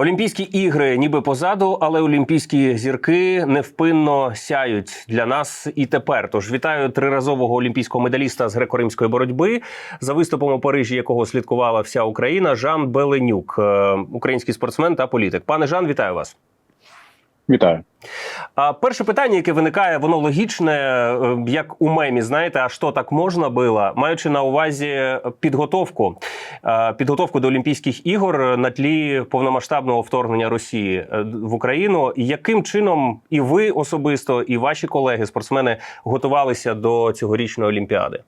Олімпійські ігри ніби позаду, але олімпійські зірки невпинно сяють для нас і тепер. Тож вітаю триразового олімпійського медаліста з греко-римської боротьби за виступом у Парижі, якого слідкувала вся Україна. Жан Беленюк, е, український спортсмен та політик. Пане Жан, вітаю вас. Вітаю. А перше питання, яке виникає, воно логічне, е, як у мемі, знаєте, а що так можна було, маючи на увазі підготовку, е, підготовку до Олімпійських ігор на тлі повномасштабного вторгнення Росії е, в Україну. Яким чином і ви особисто, і ваші колеги, спортсмени, готувалися до цьогорічної олімпіади?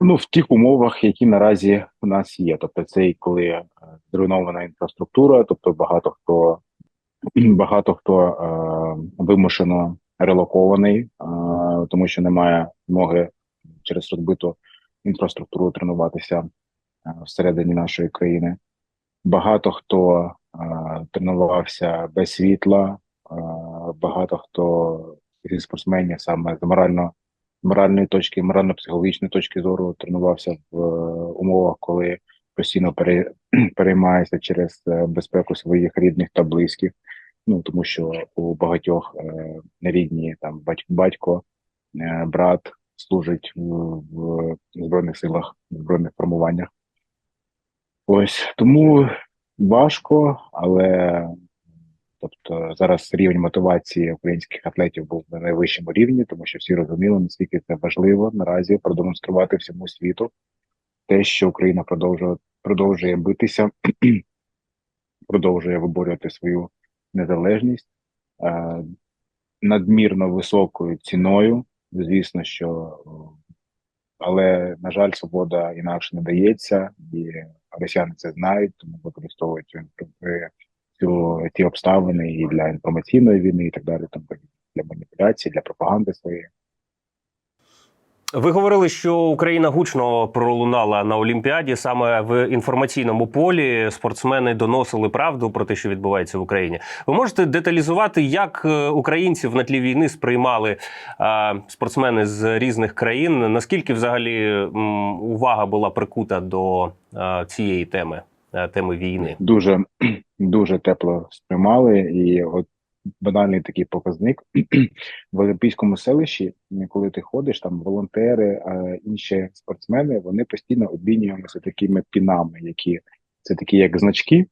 Ну в тих умовах, які наразі у нас є. Тобто, це і коли зруйнована інфраструктура, тобто багато хто багато хто е, вимушено релокований, е, тому що немає змоги через розбиту інфраструктуру тренуватися е, всередині нашої країни. Багато хто тренувався без світла, багато хто зі спортсменів саме з морально моральної точки, морально-психологічної точки зору тренувався в умовах, коли постійно пере, переймається через безпеку своїх рідних та близьких. Ну тому що у багатьох е, рідні там батько, е, брат служить в, в збройних силах, в збройних формуваннях. Ось тому важко, але тобто зараз рівень мотивації українських атлетів був на найвищому рівні, тому що всі розуміли, наскільки це важливо наразі продемонструвати всьому світу те, що Україна продовжує продовжує битися, продовжує виборювати свою незалежність е, надмірно високою ціною. Звісно, що але на жаль, свобода інакше не дається, і росіяни це знають, тому використовують цю цю ті обставини і для інформаційної війни, і так далі. Там для маніпуляції, для пропаганди своєї. Ви говорили, що Україна гучно пролунала на Олімпіаді саме в інформаційному полі. Спортсмени доносили правду про те, що відбувається в Україні. Ви можете деталізувати, як е, українців на тлі війни сприймали а, спортсмени з різних країн? Наскільки взагалі увага була прикута до а, цієї теми, теми війни? Дуже дуже тепло сприймали, і от банальний такий показник в Олімпійському селищі, коли ти ходиш, там волонтери, а інші спортсмени, вони постійно обмінюємося такими пінами, які це такі як значки,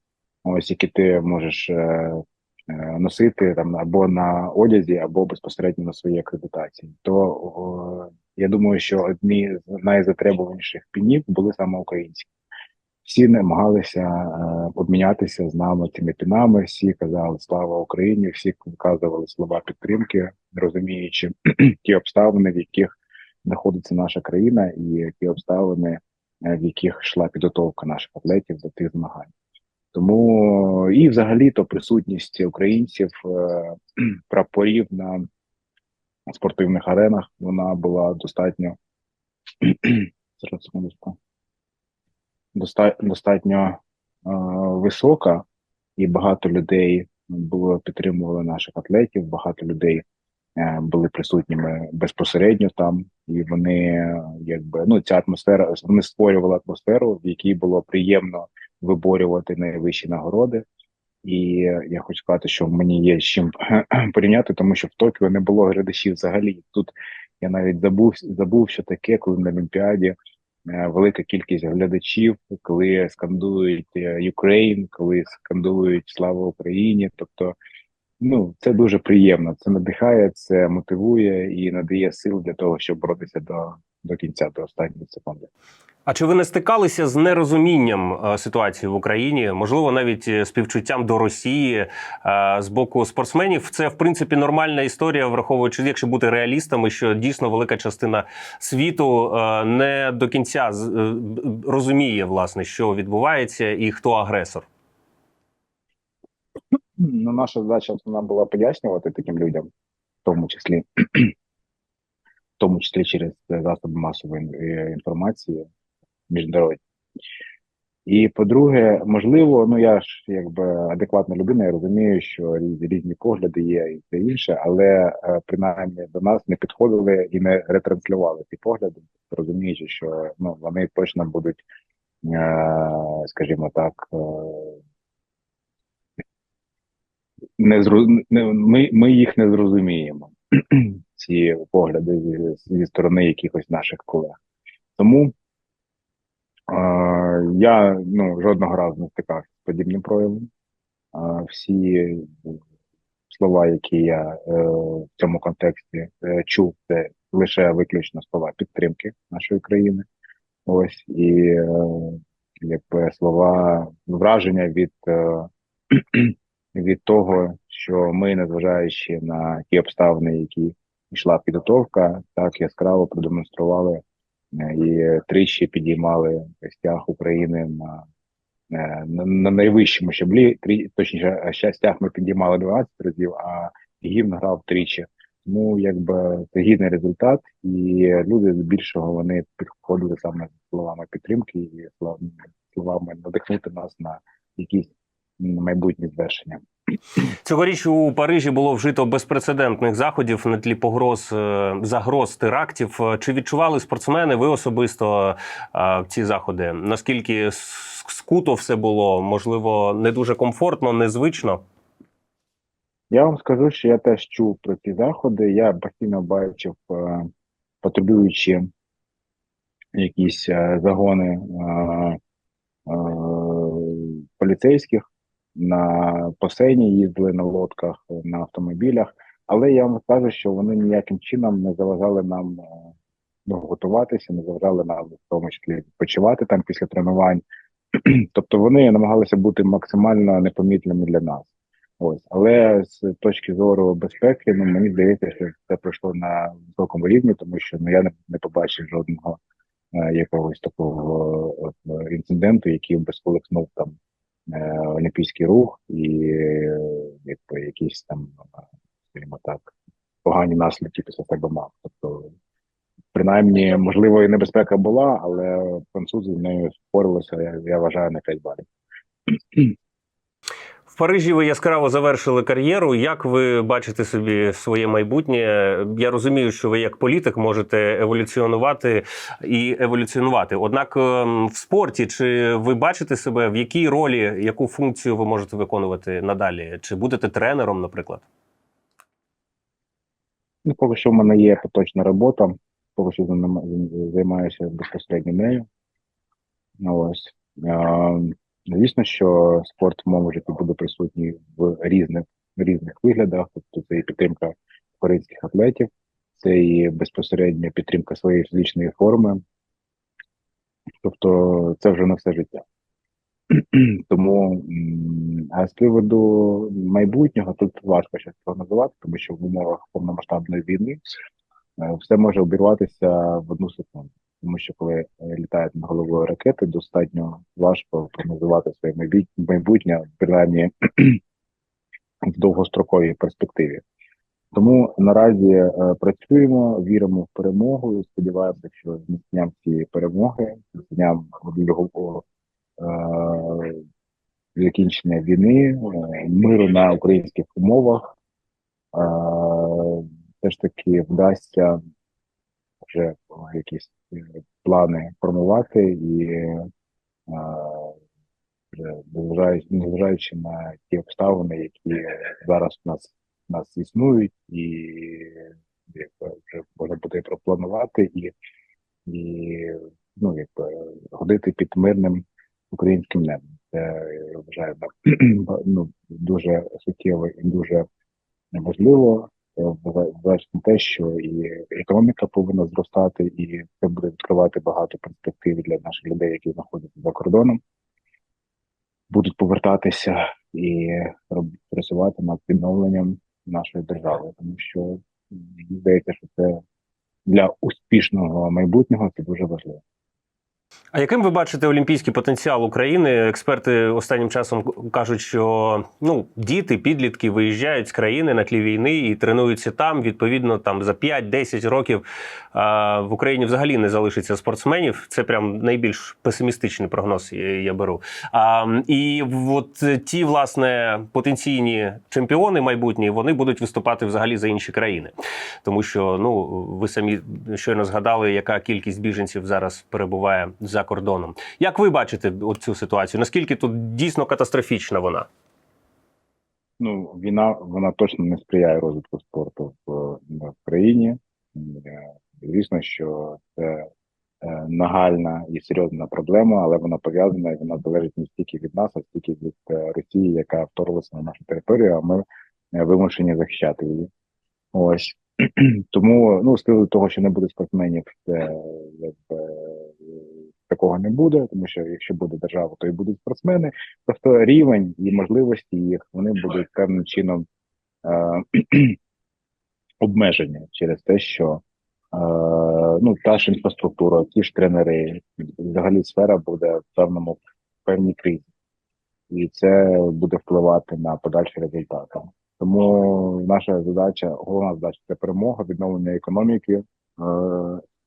ось які ти можеш е, е, носити там або на одязі, або безпосередньо на своїй акредитації. То о, я думаю, що одні з найзатребуваніших пінів були саме українські всі намагалися е, обмінятися з нами цими пінами. Всі казали слава Україні, всі вказували слова підтримки, розуміючи ті обставини, в яких знаходиться наша країна, і ті обставини, е, в яких йшла підготовка наших атлетів до тих змагань. Тому і взагалі то присутність українців е, прапорів на спортивних аренах вона була достатньо зараз секундочку достатньо е, висока, і багато людей було підтримували наших атлетів. Багато людей е, були присутніми безпосередньо там, і вони якби ну ця атмосфера вони створювали атмосферу, в якій було приємно виборювати найвищі нагороди. І я хочу сказати, що мені є з чим порівняти, тому що в Токіо не було глядачів взагалі. Тут я навіть забув забув, що таке, коли на Олімпіаді велика кількість глядачів, коли скандують Україн, коли скандують Слава Україні. Тобто, ну це дуже приємно. Це надихає, це мотивує і надає сил для того, щоб боротися до, до кінця, до останньої секунди. А чи ви не стикалися з нерозумінням е, ситуації в Україні? Можливо, навіть е, співчуттям до Росії е, з боку спортсменів? Це в принципі нормальна історія, враховуючи, якщо бути реалістами, що дійсно велика частина світу не до кінця розуміє, власне, що відбувається, і хто агресор. Ну, наша задача основна була пояснювати таким людям, в тому числі, тому числі через засоби масової інформації міжнародні. І по-друге, можливо, ну я ж якби адекватна людина, я розумію, що різні погляди є і все інше, але е, принаймні до нас не підходили і не ретранслювали ці погляди, розуміючи, що ну вони точно будуть, е, скажімо так, е, не зру... не ми, ми їх не зрозуміємо, ці погляди зі, зі сторони якихось наших колег. Тому е, я ну, жодного разу не стикався з подібним проявом. Е, всі слова, які я е, в цьому контексті е, чув, це лише виключно слова підтримки нашої країни. Ось і е, якби слова враження від, е, від того, що ми, незважаючи на ті обставини, які йшла підготовка, так яскраво продемонстрували е, і тричі підіймали стяг України на, е, на, на найвищому щаблі. Трі, точніше, ще стяг ми підіймали 12 разів, а гімн грав тричі. Тому якби це гідний результат, і люди здебільшого вони підходили саме словами підтримки і словами надихнути нас на якісь майбутні звершення. Цьогоріч у Парижі було вжито безпрецедентних заходів на тлі погроз е, загроз терактів. Чи відчували спортсмени ви особисто е, ці заходи? Наскільки скуто все було? Можливо, не дуже комфортно, незвично? Я вам скажу, що я теж чув про ці заходи. Я постійно бачив е, патрулюючі якісь загони поліцейських на басейні їздили на лодках, на автомобілях. Але я вам скажу, що вони ніяким чином не заважали нам е, ну, готуватися, не заважали нам в тому числі відпочивати там після тренувань. Тобто вони намагалися бути максимально непомітними для нас. Ось, але з точки зору безпеки, ну мені здається, що це пройшло на високому рівні, тому що ну я не, не побачив жодного е, якогось такого е, інциденту, який би сколихнув там е, олімпійський рух і е, якби якісь там, е, скажімо так, погані наслідки після себе мав. Тобто, принаймні, можливо, і небезпека була, але французи з нею впоралися. Я, я вважаю на 5 балів. В Парижі ви яскраво завершили кар'єру. Як ви бачите собі своє майбутнє? Я розумію, що ви як політик можете еволюціонувати і еволюціонувати. Однак ем, в спорті чи ви бачите себе в якій ролі, яку функцію ви можете виконувати надалі? Чи будете тренером, наприклад? Ну, поки що в мене є поточна робота, поки що займа- займаюся безпосередньо нею. Ось. Звісно, що спорт в моєму житті буде присутній в різних, різних виглядах. Тобто це і підтримка корейських атлетів, це і безпосередня підтримка своєї фізичної форми. Тобто це вже на все життя. Тому а з приводу майбутнього тут важко щось прогнозувати, тому що в умовах повномасштабної війни е, все може обірватися в одну секунду. Тому що коли е, літають над головою ракети, достатньо важко прогнозувати своє майбут- майбутнє, принаймні в довгостроковій перспективі. Тому наразі е, працюємо, віримо в перемогу сподіваємося, що з дням цієї перемоги, з дням е, закінчення війни, е, миру на українських умовах, е, все ж таки вдасться вже е, якісь е, плани формувати і е, незважаючи, на ті обставини, які зараз у нас, у нас існують, і якби вже можна буде пропланувати і, і ну, якби, ходити під мирним українським небом. Це я вважаю ну, дуже суттєво і дуже важливо. На те, що і економіка повинна зростати, і це буде відкривати багато перспектив для наших людей, які знаходяться за кордоном, будуть повертатися і працювати над відновленням нашої держави, тому що здається, що це для успішного майбутнього це дуже важливо. А яким ви бачите олімпійський потенціал України? Експерти останнім часом кажуть, що ну діти, підлітки виїжджають з країни на тлі війни і тренуються там. Відповідно, там за 5-10 років а, в Україні взагалі не залишиться спортсменів. Це прям найбільш песимістичний прогноз. Я, беру. А, і от ті власне потенційні чемпіони майбутні вони будуть виступати взагалі за інші країни, тому що ну ви самі щойно згадали, яка кількість біженців зараз перебуває за кордоном. Як ви бачите цю ситуацію? Наскільки тут дійсно катастрофічна вона? Ну, війна вона точно не сприяє розвитку спорту в, в країні. Е, Звісно, що це е, нагальна і серйозна проблема, але вона пов'язана і вона залежить не стільки від нас, а стільки від е, Росії, яка вторглася на нашу територію, а ми вимушені захищати її. Ось тому, ну, з того, що не буде спортсменів, це якби такого не буде, тому що якщо буде держава, то і будуть спортсмени. Просто рівень і можливості їх вони будуть певним чином е, обмежені через те, що е, ну та ж інфраструктура, ті ж тренери, взагалі сфера буде в певному певній кризі, і це буде впливати на подальші результати. Тому наша задача, головна задача це перемога, відновлення економіки, е,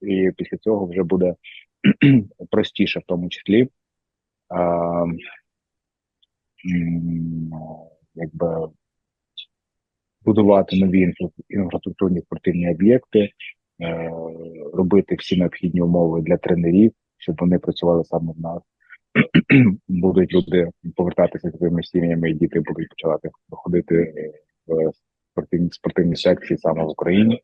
і після цього вже буде простіше, в тому числі. М, якби будувати нові інфра- інфраструктурні спортивні об'єкти, е, робити всі необхідні умови для тренерів, щоб вони працювали саме в нас. Будуть люди повертатися зі своїми сім'ями, і діти будуть почати ходити в спортивні спортивні секції саме в Україні.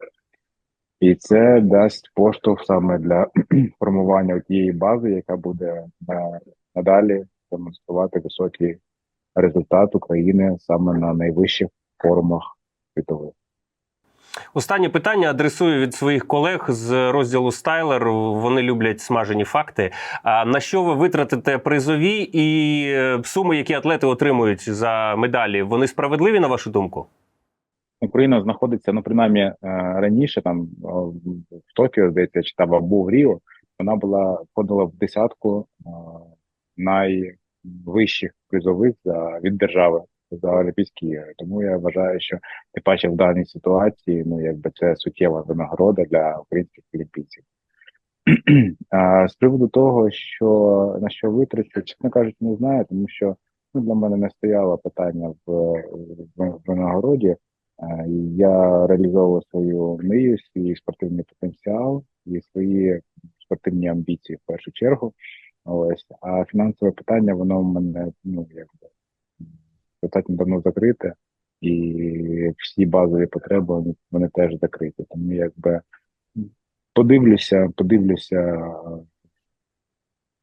І це дасть поштовх саме для формування тієї бази, яка буде надалі демонструвати високий результат України саме на найвищих форумах світових. Останнє питання адресую від своїх колег з розділу Стайлер. Вони люблять смажені факти. А на що ви витратите призові і е, суми, які атлети отримують за медалі, вони справедливі на вашу думку? Україна знаходиться, ну принаймні е, раніше, там в Токіо, здається, чи там або в Ріо, вона була входила в десятку е, найвищих призових за від держави за Олімпійські ігри. Тому я вважаю, що тим паче в даній ситуації, ну якби це суттєва винагорода для українських олімпійців. З приводу того, що на що витрачу, чесно кажучи, не знаю, тому що ну, для мене не стояло питання в, в, в винагороді. Е, Я реалізовував свою мрію, свій спортивний потенціал і свої спортивні амбіції в першу чергу. Ось а фінансове питання, воно в мене ну якби достатньо давно закрите, і всі базові потреби вони, вони теж закриті. Тому якби подивлюся, подивлюся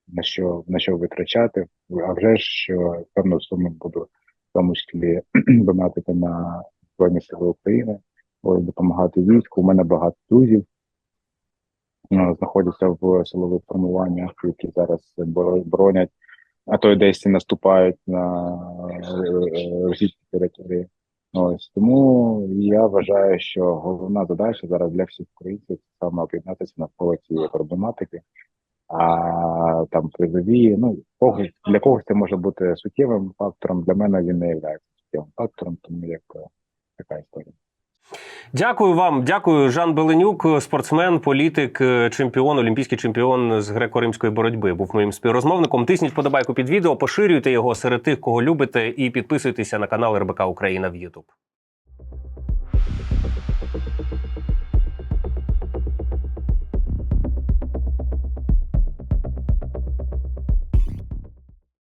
на що на що витрачати. А вже ж що певну суму буду в тому числі донатити на Збройні Сили України, допомагати війську. У мене багато друзів е, знаходяться в силових формуваннях, які зараз боро- боронять, а то й десь наступають на е, російські території. Ось тому я вважаю, що головна задача зараз для всіх українців саме об'єднатися навколо цієї проблематики. А там призові, ну когось для когось це може бути суттєвим фактором. Для мене він не є суттєвим фактором, тому як е. Дякую вам, дякую, Жан Беленюк, спортсмен, політик, е, чемпіон, олімпійський чемпіон з греко-римської боротьби. Був моїм співрозмовником. Тисніть подобайку під відео, поширюйте його серед тих, кого любите, і підписуйтеся на канал РБК Україна в YouTube.